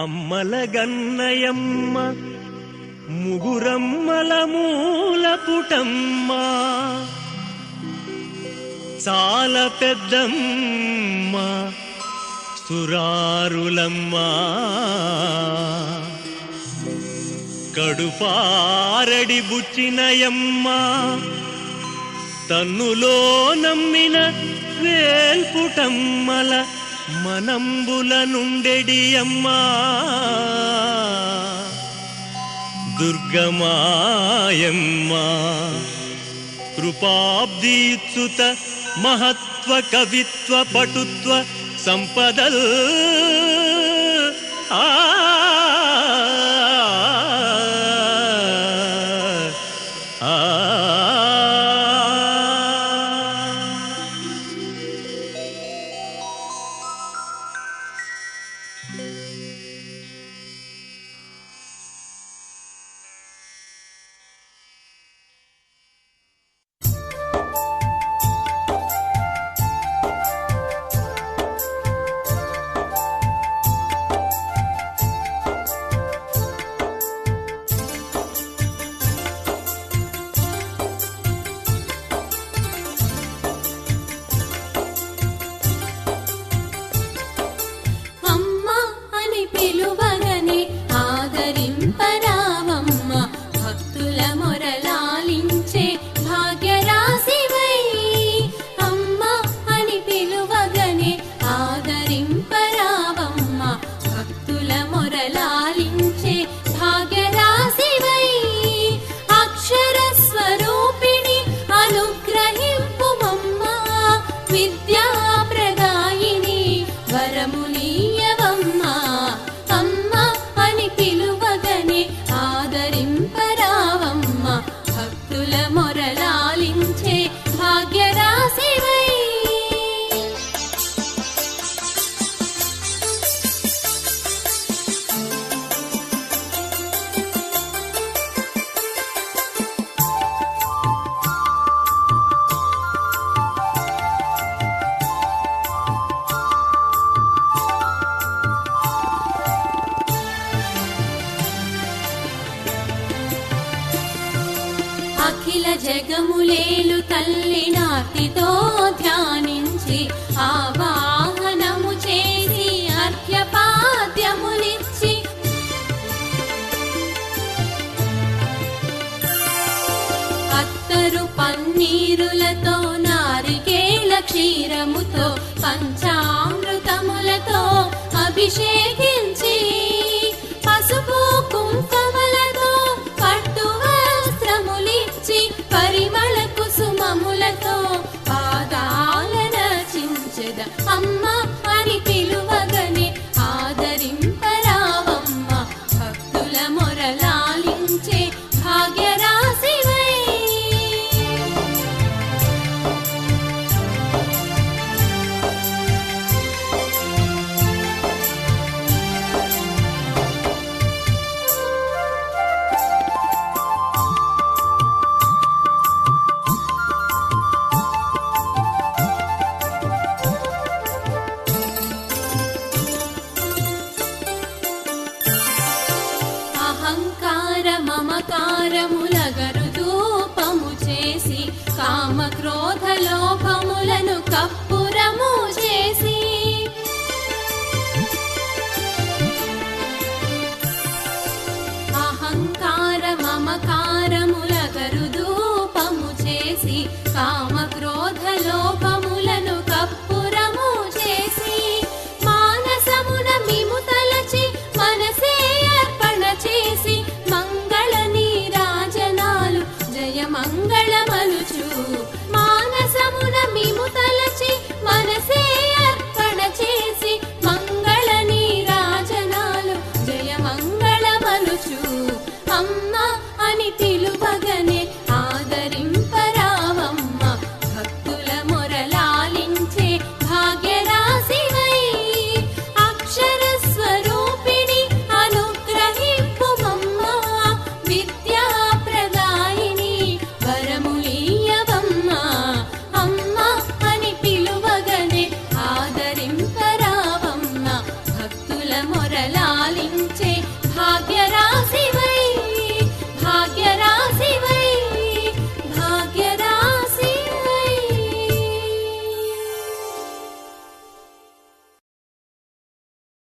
అమ్మల గన్నయమ్మ ముగురమ్మల మూల పుటమ్మ చాలా పెద్దమ్మ సురారులమ్మ. కడుపారడి బుచ్చినయమ్మ తన్నులో నమ్మిన వేల్పుటమ్మల మనంబుల నుండెడి అమ్మా. దుర్గమాయమ్మా. కృపాబ్దీత్సుత మహత్వ కవిత్వ పటుత్వ సంపదల్. ఆ. ఆ. అఖిల జగములేలు తల్లి నాతితో ధ్యానించి ఆవాహనము చేసి అర్ఘ్యపాద్యములిచ్చి అత్తరు పన్నీరులతో నారికేళ క్షీరముతో పంచామృతములతో అభిషేకి క్రోధ కప్పు అని పిలువగనే